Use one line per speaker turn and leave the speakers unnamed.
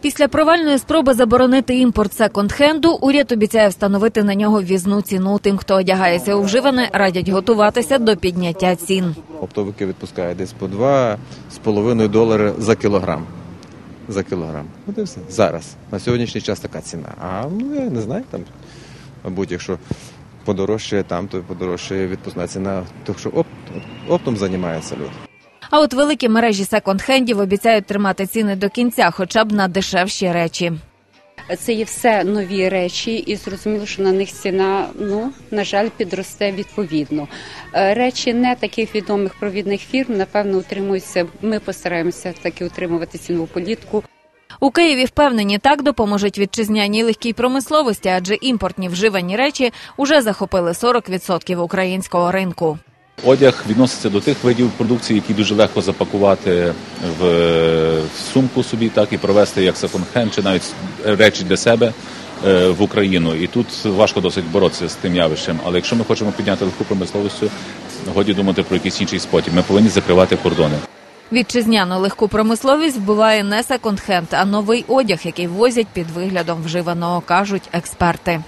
Після провальної спроби заборонити імпорт секонд-хенду, уряд обіцяє встановити на нього ввізну ціну. Тим, хто одягається у вживане, радять готуватися до підняття цін.
Оптовики відпускають десь по 2,5 долари за кілограм. За кілограм. От все. Зараз. На сьогоднішній час така ціна. А ну я не знаю, там, мабуть, якщо подорожчає там, то подорожчає відпускна ціна. Так що опт, оптом займаються люди.
А от великі мережі секонд-хендів обіцяють тримати ціни до кінця, хоча б на дешевші речі.
Це є все нові речі, і зрозуміло, що на них ціна, ну на жаль, підросте відповідно. Е, Речі не таких відомих провідних фірм, напевно, утримуються. Ми постараємося таки утримувати цінову політику.
У Києві впевнені, так допоможуть вітчизняній легкій промисловості, адже імпортні вживані речі уже захопили 40% українського ринку.
Одяг відноситься до тих видів продукції, які дуже легко запакувати в сумку собі, так і провести як секонд-хенд, чи навіть речі для себе е, в Україну. І тут важко досить боротися з тим явищем. Але якщо ми хочемо підняти легку промисловість, годі думати про якийсь інший спосіб. Ми повинні закривати кордони.
Вітчизняну легку промисловість вбиває не секонд-хенд, а новий одяг, який возять під виглядом вживаного, кажуть експерти.